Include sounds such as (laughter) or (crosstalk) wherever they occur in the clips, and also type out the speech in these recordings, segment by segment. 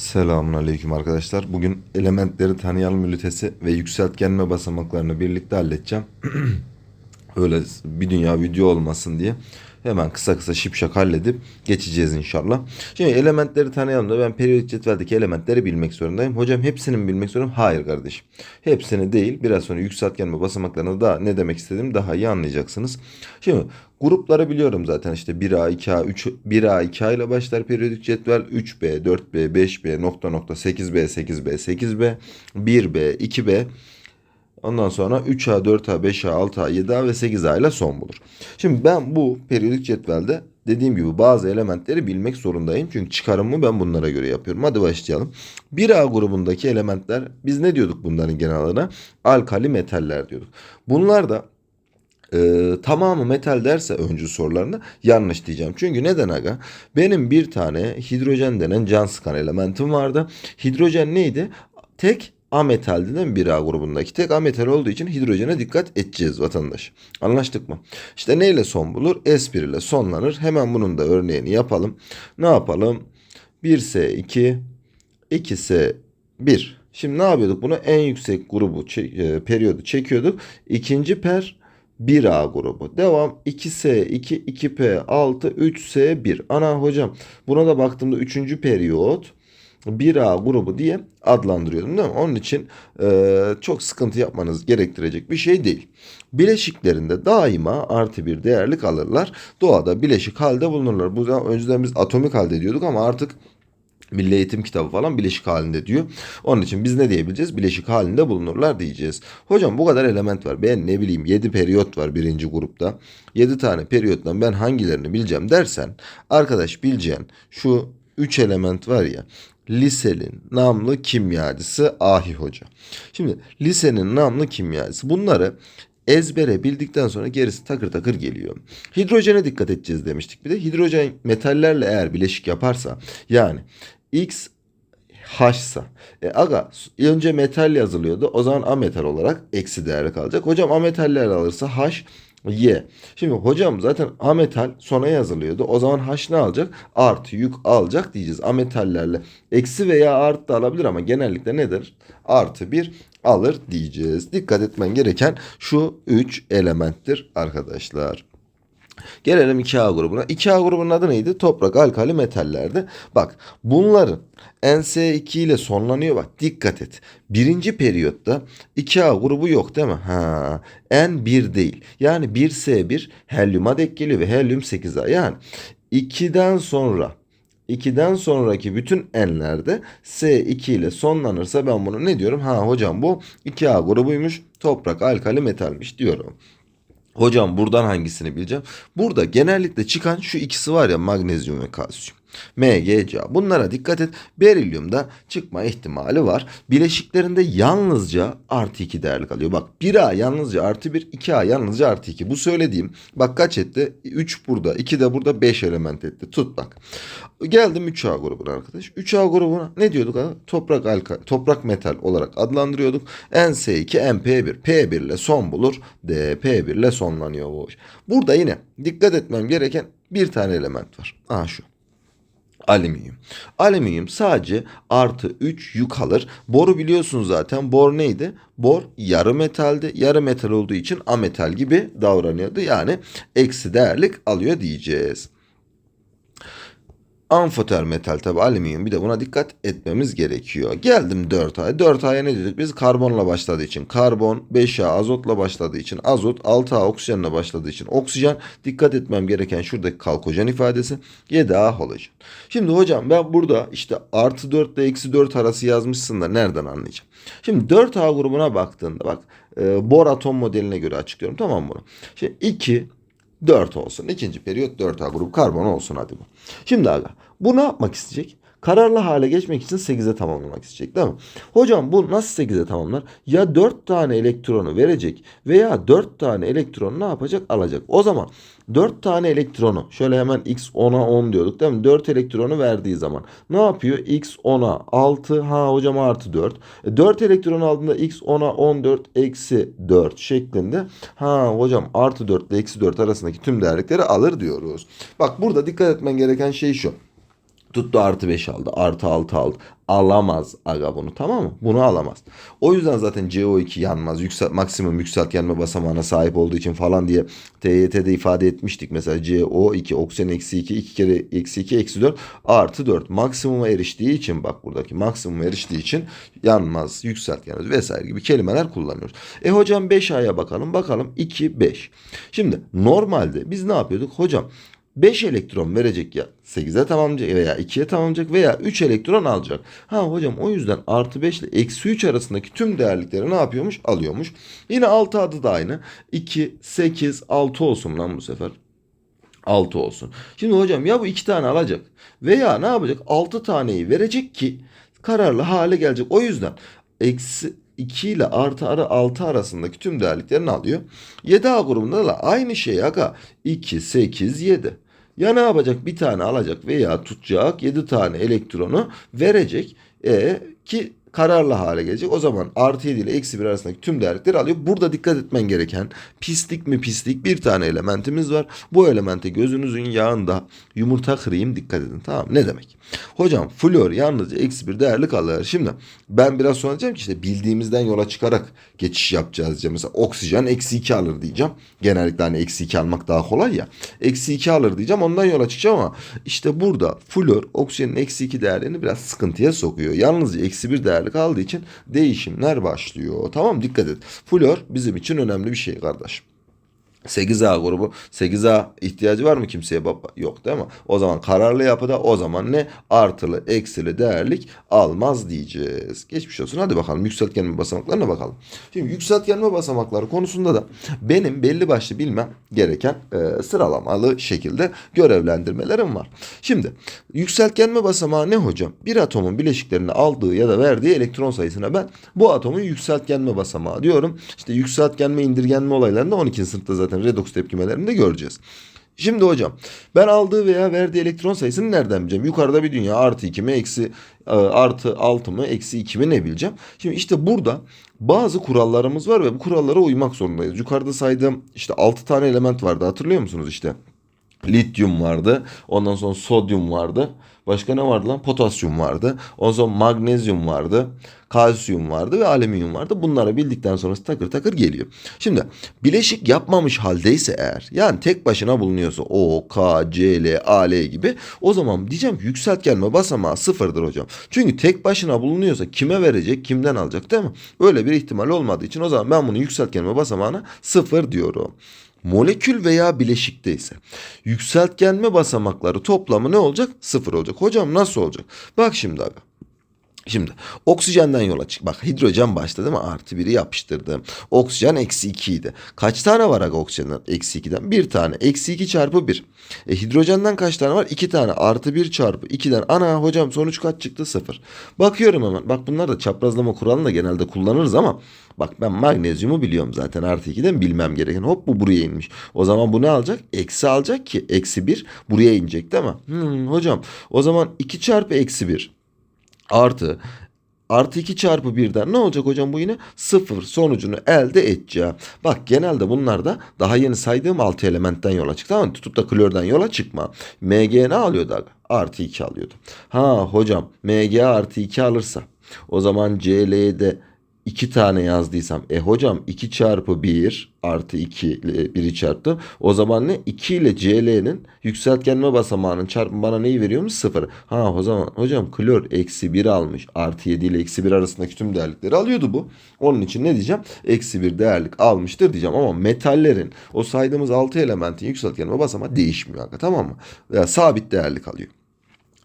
Selamünaleyküm arkadaşlar. Bugün elementleri tanıyalım ünitesi ve yükseltgenme basamaklarını birlikte halledeceğim. (clears throat) Öyle bir dünya video olmasın diye hemen kısa kısa şipşak halledip geçeceğiz inşallah. Şimdi elementleri tanıyalım da ben periyodik cetveldeki elementleri bilmek zorundayım. Hocam hepsini mi bilmek zorundayım? Hayır kardeşim. Hepsini değil. Biraz sonra yükseltgenme basamaklarını da ne demek istediğimi daha iyi anlayacaksınız. Şimdi grupları biliyorum zaten işte 1A, 2A, 3, 1A, 2A ile başlar periyodik cetvel. 3B, 4B, 5B, nokta nokta 8B, 8B, 8B, 1B, 2B, Ondan sonra 3A, 4A, 5A, 6A, 7A ve 8A ile son bulur. Şimdi ben bu periyodik cetvelde dediğim gibi bazı elementleri bilmek zorundayım. Çünkü çıkarımımı ben bunlara göre yapıyorum. Hadi başlayalım. 1A grubundaki elementler biz ne diyorduk bunların genel adına? Alkali metaller diyorduk. Bunlar da e, tamamı metal derse öncü sorularında yanlış diyeceğim. Çünkü neden aga? Benim bir tane hidrojen denen can sıkan elementim vardı. Hidrojen neydi? Tek ametaldi değil mi 1A grubundaki? Tek ametal olduğu için hidrojene dikkat edeceğiz vatandaş. Anlaştık mı? İşte neyle son bulur? S1 ile sonlanır. Hemen bunun da örneğini yapalım. Ne yapalım? 1S2, 2S1. Şimdi ne yapıyorduk? Bunu en yüksek grubu, e, periyodu çekiyorduk. İkinci per 1A grubu. Devam 2S2, 2P, 6, 3S1. Ana hocam buna da baktığımda 3. periyot 1A grubu diye adlandırıyordum değil mi? Onun için e, çok sıkıntı yapmanız gerektirecek bir şey değil. Bileşiklerinde daima artı bir değerlik alırlar. Doğada bileşik halde bulunurlar. Bu da önceden biz atomik halde diyorduk ama artık Milli Eğitim kitabı falan bileşik halinde diyor. Onun için biz ne diyebileceğiz? Bileşik halinde bulunurlar diyeceğiz. Hocam bu kadar element var. Ben ne bileyim 7 periyot var birinci grupta. 7 tane periyottan ben hangilerini bileceğim dersen arkadaş bileceğin şu 3 element var ya lisenin namlı kimyacısı Ahi Hoca. Şimdi lisenin namlı kimyacısı bunları ezbere bildikten sonra gerisi takır takır geliyor. Hidrojene dikkat edeceğiz demiştik. Bir de hidrojen metallerle eğer bileşik yaparsa yani X H'sa. E aga önce metal yazılıyordu. O zaman ametal olarak eksi değerli kalacak. Hocam ametaller alırsa H Y. Şimdi hocam zaten ametal sona yazılıyordu. O zaman H ne alacak? Artı yük alacak diyeceğiz. Ametallerle eksi veya artı da alabilir ama genellikle nedir? Artı bir alır diyeceğiz. Dikkat etmen gereken şu 3 elementtir arkadaşlar. Gelelim 2A grubuna. 2A grubunun adı neydi? Toprak, alkali, metallerdi. Bak bunların NS2 ile sonlanıyor bak dikkat et. Birinci periyotta 2A grubu yok değil mi? Ha, N1 değil. Yani 1S1 helyuma denk geliyor ve helyum 8A. Yani 2'den sonra 2'den sonraki bütün n'lerde S2 ile sonlanırsa ben bunu ne diyorum? Ha hocam bu 2A grubuymuş. Toprak, alkali, metalmiş diyorum. Hocam buradan hangisini bileceğim? Burada genellikle çıkan şu ikisi var ya magnezyum ve kalsiyum. MgCa. Bunlara dikkat et. Berilyumda çıkma ihtimali var. Bileşiklerinde yalnızca artı 2 değerli kalıyor. Bak 1A yalnızca artı 1, 2A yalnızca artı 2. Bu söylediğim bak kaç etti? 3 burada, 2 de burada 5 element etti. Tut bak. Geldim 3A grubuna arkadaş. 3A grubuna ne diyorduk? Toprak alka, toprak metal olarak adlandırıyorduk. NS2, MP1, P1 ile son bulur. D, P1 ile sonlanıyor bu. Burada yine dikkat etmem gereken bir tane element var. Aha şu alüminyum. Alüminyum sadece artı 3 yük alır. Boru biliyorsunuz zaten. Bor neydi? Bor yarı metaldi. Yarı metal olduğu için ametal gibi davranıyordu. Yani eksi değerlik alıyor diyeceğiz. Amfoter metal tabi alüminyum bir de buna dikkat etmemiz gerekiyor. Geldim 4A'ya. 4A'ya ne dedik biz? Karbonla başladığı için karbon, 5A azotla başladığı için azot, 6A oksijenle başladığı için oksijen. Dikkat etmem gereken şuradaki kalkojen ifadesi 7A halojen. Şimdi hocam ben burada işte artı 4 ile eksi 4 arası yazmışsın da nereden anlayacağım? Şimdi 4A grubuna baktığında bak e, bor atom modeline göre açıklıyorum tamam bunu? Şimdi 2 4 olsun. İkinci periyot 4A grubu karbon olsun hadi bu. Şimdi aga bu ne yapmak isteyecek? Kararlı hale geçmek için 8'e tamamlamak isteyecek değil mi? Hocam bu nasıl 8'e tamamlar? Ya 4 tane elektronu verecek veya 4 tane elektronu ne yapacak? Alacak. O zaman 4 tane elektronu şöyle hemen x 10'a 10 diyorduk değil mi? 4 elektronu verdiği zaman ne yapıyor? x 10'a 6 ha hocam artı 4. E, 4 elektron aldığında x 10'a 14 eksi 4 şeklinde ha hocam artı 4 ile eksi 4 arasındaki tüm değerlikleri alır diyoruz. Bak burada dikkat etmen gereken şey şu. Tuttu artı 5 aldı. Artı 6 aldı. Alamaz aga bunu tamam mı? Bunu alamaz. O yüzden zaten CO2 yanmaz. Yüksel, maksimum yükseltgenme basamağına sahip olduğu için falan diye TYT'de ifade etmiştik. Mesela CO2 oksijen eksi 2 2 kere eksi 2 eksi 4 artı 4 maksimuma eriştiği için bak buradaki maksimuma eriştiği için yanmaz, yükseltgenmez vesaire gibi kelimeler kullanıyoruz. E hocam 5A'ya bakalım. Bakalım 2 5. Şimdi normalde biz ne yapıyorduk? Hocam 5 elektron verecek ya 8'e tamamlayacak veya 2'ye tamamlayacak veya 3 elektron alacak. Ha hocam o yüzden artı 5 ile eksi 3 arasındaki tüm değerlikleri ne yapıyormuş? Alıyormuş. Yine 6 adı da aynı. 2, 8, 6 olsun lan bu sefer. 6 olsun. Şimdi hocam ya bu 2 tane alacak veya ne yapacak? 6 taneyi verecek ki kararlı hale gelecek. O yüzden eksi 2 ile artı ara 6 arasındaki tüm değerliklerini alıyor. 7A grubunda da aynı şey aga. 2, 8, 7. Ya ne yapacak? Bir tane alacak veya tutacak 7 tane elektronu verecek. E, ki kararlı hale gelecek. O zaman artı 7 ile eksi 1 arasındaki tüm değerlikleri alıyor. Burada dikkat etmen gereken pislik mi pislik bir tane elementimiz var. Bu elemente gözünüzün yağında yumurta kırayım dikkat edin tamam Ne demek? Hocam flor yalnızca eksi bir değerlik alır. Şimdi ben biraz sonra diyeceğim ki işte bildiğimizden yola çıkarak geçiş yapacağız diyeceğim. Mesela oksijen eksi 2 alır diyeceğim. Genellikle hani eksi 2 almak daha kolay ya. Eksi 2 alır diyeceğim ondan yola çıkacağım ama işte burada flor oksijenin eksi 2 değerlerini biraz sıkıntıya sokuyor. Yalnızca eksi bir değerlik aldığı için değişimler başlıyor. Tamam dikkat et. Flor bizim için önemli bir şey kardeşim. 8A grubu 8A ihtiyacı var mı kimseye baba? Yok değil mi? O zaman kararlı yapıda o zaman ne? Artılı eksili değerlik almaz diyeceğiz. Geçmiş olsun. Hadi bakalım yükseltgenme basamaklarına bakalım. Şimdi yükseltgenme basamakları konusunda da benim belli başlı bilmem gereken e, sıralamalı şekilde görevlendirmelerim var. Şimdi yükseltgenme basamağı ne hocam? Bir atomun bileşiklerini aldığı ya da verdiği elektron sayısına ben bu atomun yükseltgenme basamağı diyorum. İşte yükseltgenme indirgenme olaylarında 12. sınıfta zaten zaten redoks tepkimelerinde göreceğiz. Şimdi hocam ben aldığı veya verdiği elektron sayısını nereden bileceğim? Yukarıda bir dünya artı 2 mi eksi e, artı 6 mı eksi 2 mi ne bileceğim? Şimdi işte burada bazı kurallarımız var ve bu kurallara uymak zorundayız. Yukarıda saydığım işte 6 tane element vardı hatırlıyor musunuz işte? Lityum vardı. Ondan sonra sodyum vardı. Başka ne vardı lan? Potasyum vardı. Ondan sonra magnezyum vardı. Kalsiyum vardı ve alüminyum vardı. Bunları bildikten sonra takır takır geliyor. Şimdi bileşik yapmamış haldeyse eğer yani tek başına bulunuyorsa O, K, C, L, A, L gibi o zaman diyeceğim ki yükseltgenme basamağı sıfırdır hocam. Çünkü tek başına bulunuyorsa kime verecek kimden alacak değil mi? Öyle bir ihtimal olmadığı için o zaman ben bunu yükseltgenme basamağına sıfır diyorum molekül veya bileşikte ise yükseltgenme basamakları toplamı ne olacak? Sıfır olacak. Hocam nasıl olacak? Bak şimdi abi. Şimdi oksijenden yola çık. Bak hidrojen başta değil mi? Artı biri yapıştırdım. Oksijen eksi iki idi. Kaç tane var aga oksijenden? Eksi ikiden. Bir tane. Eksi iki çarpı bir. E, hidrojenden kaç tane var? İki tane. Artı bir çarpı ikiden. Ana hocam sonuç kaç çıktı? Sıfır. Bakıyorum hemen. Bak bunlar da çaprazlama kuralını da genelde kullanırız ama bak ben magnezyumu biliyorum zaten. Artı ikiden bilmem gereken. Hop bu buraya inmiş. O zaman bu ne alacak? Eksi alacak ki. Eksi bir buraya inecek değil mi? Hmm, hocam o zaman iki çarpı eksi bir artı artı 2 çarpı 1'den ne olacak hocam bu yine? 0 sonucunu elde edeceğim. Bak genelde bunlar da daha yeni saydığım 6 elementten yola çıktı ama tutup da klordan yola çıkma. Mg ne alıyordu aga? Artı 2 alıyordu. Ha hocam Mg artı 2 alırsa o zaman CL'de 2 tane yazdıysam e hocam 2 çarpı 1 artı 2 ile 1'i çarptım. O zaman ne? 2 ile CL'nin yükseltgenme basamağının çarpımı bana neyi veriyormuş? 0. Ha o zaman hocam klor eksi 1 almış. Artı 7 ile eksi 1 arasındaki tüm değerlikleri alıyordu bu. Onun için ne diyeceğim? Eksi 1 değerlik almıştır diyeceğim. Ama metallerin o saydığımız 6 elementin yükseltgenme basamağı değişmiyor. Tamam mı? Veya sabit değerlik alıyor.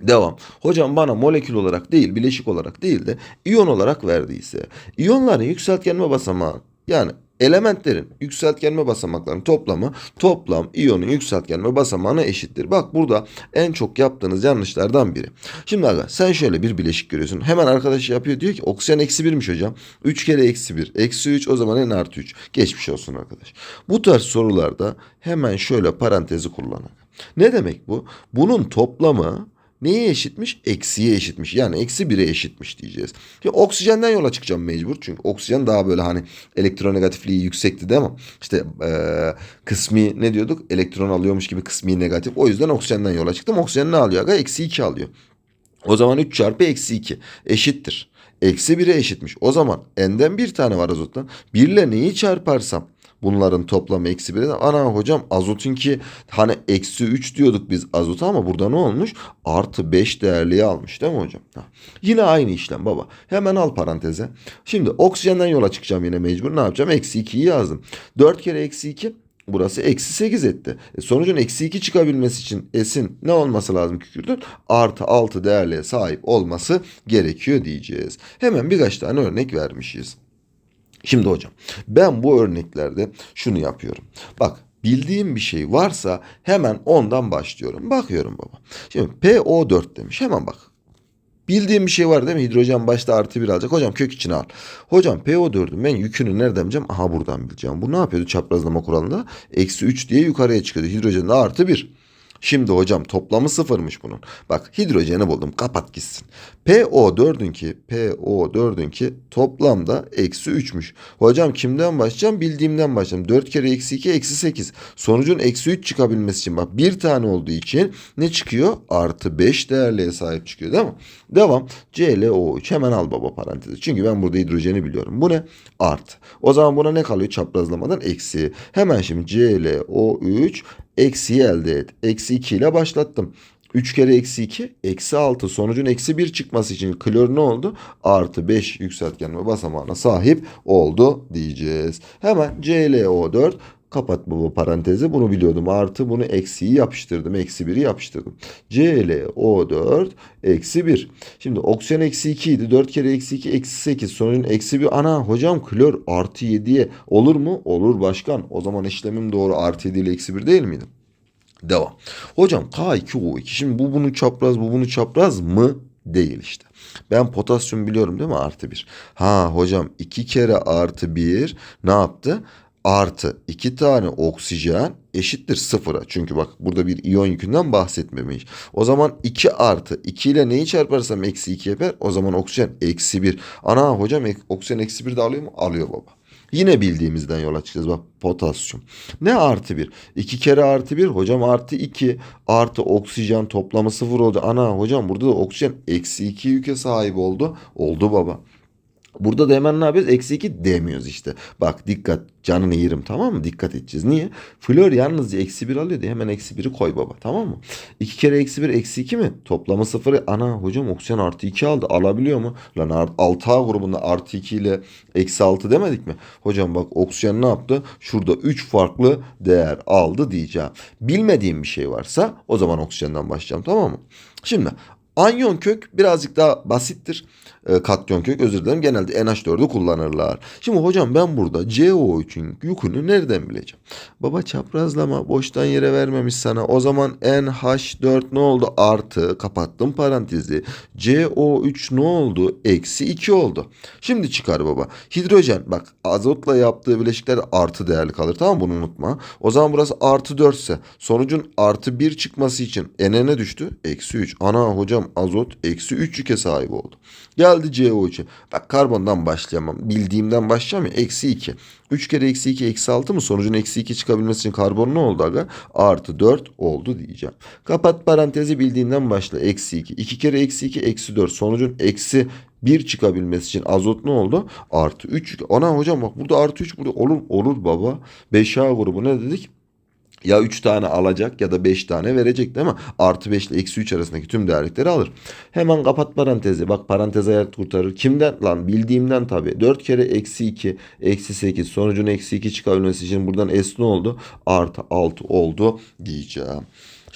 Devam. Hocam bana molekül olarak değil, bileşik olarak değil de iyon olarak verdiyse, iyonların yükseltgenme basamağı yani elementlerin yükseltgenme basamaklarının toplamı toplam iyonun yükseltgenme basamağına eşittir. Bak burada en çok yaptığınız yanlışlardan biri. Şimdi aga sen şöyle bir bileşik görüyorsun. Hemen arkadaş yapıyor diyor ki oksijen eksi birmiş hocam. 3 kere eksi 1. Eksi 3 o zaman en artı 3. Geçmiş olsun arkadaş. Bu tarz sorularda hemen şöyle parantezi kullanın. Ne demek bu? Bunun toplamı neye eşitmiş? Eksiye eşitmiş. Yani eksi 1'e eşitmiş diyeceğiz. Şimdi oksijenden yola çıkacağım mecbur. Çünkü oksijen daha böyle hani elektronegatifliği yüksekti değil mi? İşte e, kısmi ne diyorduk? Elektron alıyormuş gibi kısmi negatif. O yüzden oksijenden yola çıktım. Oksijen ne alıyor? Eksi 2 alıyor. O zaman 3 çarpı eksi 2 eşittir. Eksi 1'e eşitmiş. O zaman n'den bir tane var azottan. 1 ile neyi çarparsam bunların toplamı eksi 1'e ana hocam azotunki hani eksi 3 diyorduk biz azota ama burada ne olmuş? Artı 5 değerliği almış değil mi hocam? Ha. Yine aynı işlem baba. Hemen al paranteze. Şimdi oksijenden yola çıkacağım yine mecbur. Ne yapacağım? Eksi 2'yi yazdım. 4 kere eksi 2 Burası eksi 8 etti. E sonucun eksi 2 çıkabilmesi için S'in ne olması lazım kükürdün? Artı 6 değerliğe sahip olması gerekiyor diyeceğiz. Hemen birkaç tane örnek vermişiz. Şimdi hocam ben bu örneklerde şunu yapıyorum. Bak bildiğim bir şey varsa hemen ondan başlıyorum. Bakıyorum baba. Şimdi PO4 demiş. Hemen bak. Bildiğim bir şey var değil mi? Hidrojen başta artı bir alacak. Hocam kök içine al. Hocam PO4'ün ben yükünü nereden bileceğim? Aha buradan bileceğim. Bu ne yapıyordu çaprazlama kuralında? Eksi 3 diye yukarıya çıkıyordu. Hidrojen de artı 1. Şimdi hocam toplamı sıfırmış bunun. Bak hidrojeni buldum. Kapat gitsin. PO4'ün ki PO4'ün ki toplamda eksi 3'müş. Hocam kimden başlayacağım? Bildiğimden başlayacağım. 4 kere eksi 2 eksi 8. Sonucun eksi 3 çıkabilmesi için bak bir tane olduğu için ne çıkıyor? Artı 5 değerliğe sahip çıkıyor değil mi? Devam. ClO3 hemen al baba parantezi. Çünkü ben burada hidrojeni biliyorum. Bu ne? Artı. O zaman buna ne kalıyor çaprazlamadan? Eksi. Hemen şimdi ClO3 eksiyi elde et. Eksi 2 ile başlattım. 3 kere eksi 2 eksi 6 sonucun eksi 1 çıkması için klor ne oldu? Artı 5 yükseltgen basamağına sahip oldu diyeceğiz. Hemen ClO4 kapat bu parantezi bunu biliyordum artı bunu eksiyi yapıştırdım eksi 1'i yapıştırdım. ClO4 eksi 1. Şimdi oksijen eksi 2 idi 4 kere eksi 2 eksi 8 sonucun eksi 1 ana hocam klor artı 7'ye olur mu? Olur başkan o zaman işlemim doğru artı 7 ile eksi 1 değil miydi? Devam. Hocam K2O2 şimdi bu bunu çapraz bu bunu çapraz mı? Değil işte. Ben potasyum biliyorum değil mi? Artı 1. Ha hocam 2 kere artı 1 ne yaptı? Artı 2 tane oksijen eşittir sıfıra. Çünkü bak burada bir iyon yükünden bahsetmemiş. O zaman 2 artı 2 ile neyi çarparsam eksi 2 yapar. O zaman oksijen eksi 1. Ana hocam oksijen eksi 1 de alıyor mu? Alıyor baba. Yine bildiğimizden yola çıkacağız. Bak potasyum. Ne artı 1? 2 kere artı 1 hocam artı 2 artı oksijen toplamı 0 oldu. Ana hocam burada da oksijen eksi 2 yüke sahip oldu. Oldu baba. Burada da hemen ne yapıyoruz? Eksi 2 demiyoruz işte. Bak dikkat canını yerim tamam mı? Dikkat edeceğiz. Niye? Flor yalnızca eksi 1 alıyor diye hemen eksi 1'i koy baba tamam mı? 2 kere eksi 1 eksi 2 mi? Toplamı 0. Ana hocam oksijen artı 2 aldı. Alabiliyor mu? Lan 6A grubunda artı 2 ile eksi 6 demedik mi? Hocam bak oksijen ne yaptı? Şurada 3 farklı değer aldı diyeceğim. Bilmediğim bir şey varsa o zaman oksijenden başlayacağım tamam mı? Şimdi Anyon kök birazcık daha basittir. E, katyon kök özür dilerim. Genelde NH4'ü kullanırlar. Şimdi hocam ben burada CO3'ün yükünü nereden bileceğim? Baba çaprazlama boştan yere vermemiş sana. O zaman NH4 ne oldu? Artı kapattım parantezi. CO3 ne oldu? Eksi 2 oldu. Şimdi çıkar baba. Hidrojen bak azotla yaptığı bileşikler artı değerli kalır. Tamam bunu unutma. O zaman burası artı 4 ise sonucun artı 1 çıkması için N'e ne düştü? Eksi 3. Ana hocam azot eksi 3 yüke sahip oldu. Geldi CO3'e. Bak karbondan başlayamam. Bildiğimden başlayacağım ya. Eksi 2. 3 kere eksi 2 eksi 6 mı? Sonucun eksi 2 çıkabilmesi için karbon ne oldu aga? Artı 4 oldu diyeceğim. Kapat parantezi bildiğinden başla. Eksi 2. 2 kere eksi 2 eksi 4. Sonucun eksi 1 çıkabilmesi için azot ne oldu? Artı 3. Ana hocam bak burada artı 3 burada olur olur baba. 5A grubu ne dedik? Ya 3 tane alacak ya da 5 tane verecek değil mi? Artı 5 ile eksi 3 arasındaki tüm değerlikleri alır. Hemen kapat parantezi. Bak parantez hayat kurtarır. Kimden? Lan bildiğimden tabii. 4 kere eksi 2 eksi 8 sonucun eksi 2 çıkabilmesi için buradan S ne oldu? Artı 6 oldu diyeceğim.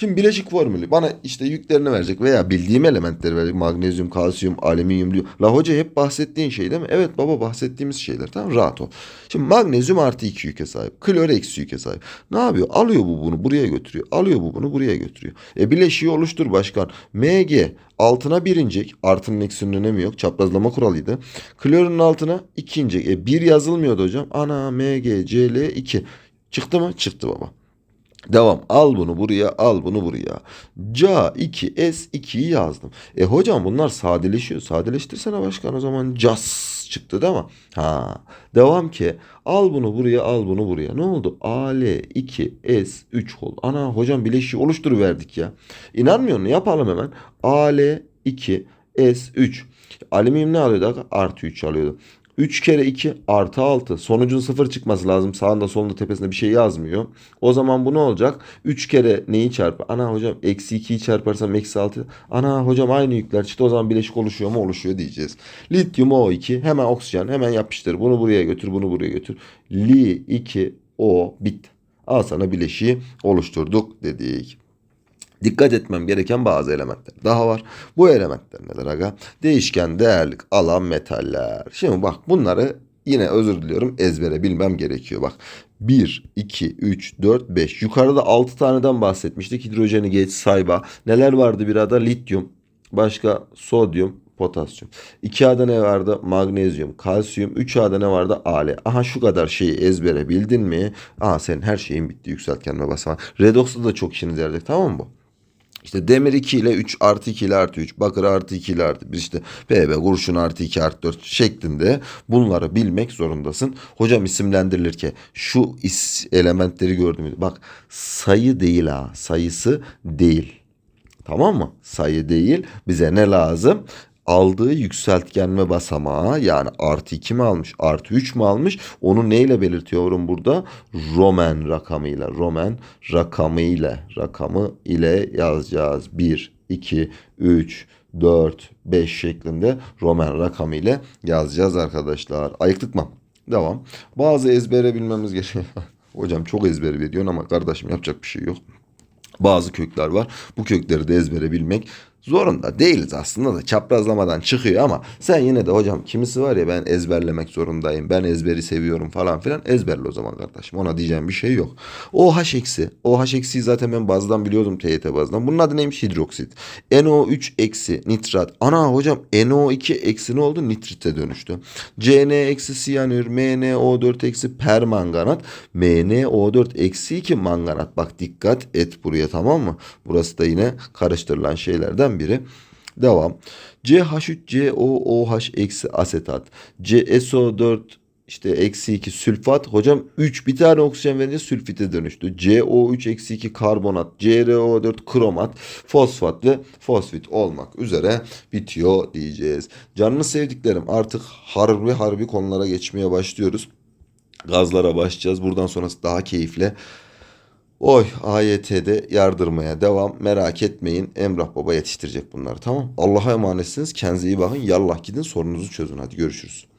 Şimdi bileşik formülü bana işte yüklerini verecek veya bildiğim elementleri verecek. Magnezyum, kalsiyum, alüminyum diyor. La hoca hep bahsettiğin şey değil mi? Evet baba bahsettiğimiz şeyler tamam rahat ol. Şimdi magnezyum artı 2 yüke sahip. Klor eksi yüke sahip. Ne yapıyor? Alıyor bu bunu buraya götürüyor. Alıyor bu bunu buraya götürüyor. E bileşiği oluştur başkan. Mg altına bir incek. Artının eksinin önemi yok. Çaprazlama kuralıydı. Klorun altına iki incek. E bir yazılmıyordu hocam. Ana Mg Cl 2. Çıktı mı? Çıktı baba. Devam. Al bunu buraya, al bunu buraya. Ca 2 S 2'yi yazdım. E hocam bunlar sadeleşiyor. Sadeleştirsene başkan o zaman cas çıktı değil mi? Ha. Devam ki al bunu buraya, al bunu buraya. Ne oldu? AL 2 S 3 oldu. Ana hocam bileşiği oluşturuverdik ya. İnanmıyor musun? Yapalım hemen. AL 2 S3. Alüminyum ne alıyordu? Artı 3 alıyordu. 3 kere 2 artı 6. Sonucun 0 çıkması lazım. Sağında solunda tepesinde bir şey yazmıyor. O zaman bu ne olacak? 3 kere neyi çarpar? Ana hocam eksi 2'yi çarparsam eksi 6. Ana hocam aynı yükler çıktı. O zaman bileşik oluşuyor mu? Oluşuyor diyeceğiz. Lityum O2 hemen oksijen hemen yapıştır. Bunu buraya götür bunu buraya götür. Li 2 O bitti. Al sana bileşiği oluşturduk dedik. Dikkat etmem gereken bazı elementler daha var. Bu elementler neler aga? Değişken, değerlik, alan, metaller. Şimdi bak bunları yine özür diliyorum ezbere bilmem gerekiyor. Bak 1, 2, 3, 4, 5. Yukarıda 6 taneden bahsetmiştik. Hidrojeni geç sayba. Neler vardı bir ada? Lityum, başka sodyum, potasyum. 2A'da ne vardı? Magnezyum, kalsiyum. 3A'da ne vardı? Ale. Aha şu kadar şeyi ezbere bildin mi? Aha senin her şeyin bitti yükseltgenme basamağı. Redox'ta da çok işinize yarayacak tamam mı bu? İşte demir 2 ile 3 artı 2 ile artı 3. Bakır artı 2 ile artı 1 işte BB kurşun artı 2 artı 4 şeklinde bunları bilmek zorundasın. Hocam isimlendirilirken şu is elementleri gördüm. Bak sayı değil ha sayısı değil. Tamam mı? Sayı değil. Bize ne lazım? Aldığı yükseltgenme basamağı yani artı 2 mi almış artı 3 mü almış onu neyle belirtiyorum burada? Roman rakamıyla Roman rakamıyla rakamı ile yazacağız. 1 2 3 4 5 şeklinde Roman rakamı ile yazacağız arkadaşlar. Ayıktık mı? Devam. Bazı ezbere bilmemiz gerekiyor. (laughs) Hocam çok ezbere veriyorsun ama kardeşim yapacak bir şey yok. Bazı kökler var. Bu kökleri de ezbere bilmek zorunda değiliz aslında da çaprazlamadan çıkıyor ama sen yine de hocam kimisi var ya ben ezberlemek zorundayım. Ben ezberi seviyorum falan filan ezberle o zaman kardeşim. Ona diyeceğim bir şey yok. OH eksi. OH eksiyi zaten ben bazdan biliyordum TYT bazdan. Bunun adı neymiş? Hidroksit. NO3 eksi nitrat. Ana hocam NO2 eksi ne oldu? Nitrite dönüştü. CN eksi siyanür. MnO4 eksi permanganat. MnO4 eksi 2 manganat. Bak dikkat et buraya tamam mı? Burası da yine karıştırılan şeylerden biri. Devam. CH3COOH eksi asetat. CSO4 işte eksi 2 sülfat. Hocam 3 bir tane oksijen verince sülfite dönüştü. CO3 eksi 2 karbonat. CRO4 kromat. Fosfat ve fosfit olmak üzere bitiyor diyeceğiz. Canını sevdiklerim artık harbi harbi konulara geçmeye başlıyoruz. Gazlara başlayacağız. Buradan sonrası daha keyifli. Oy AYT'de yardırmaya devam. Merak etmeyin. Emrah Baba yetiştirecek bunları tamam. Allah'a emanetsiniz. Kendinize iyi bakın. Yallah gidin sorununuzu çözün. Hadi görüşürüz.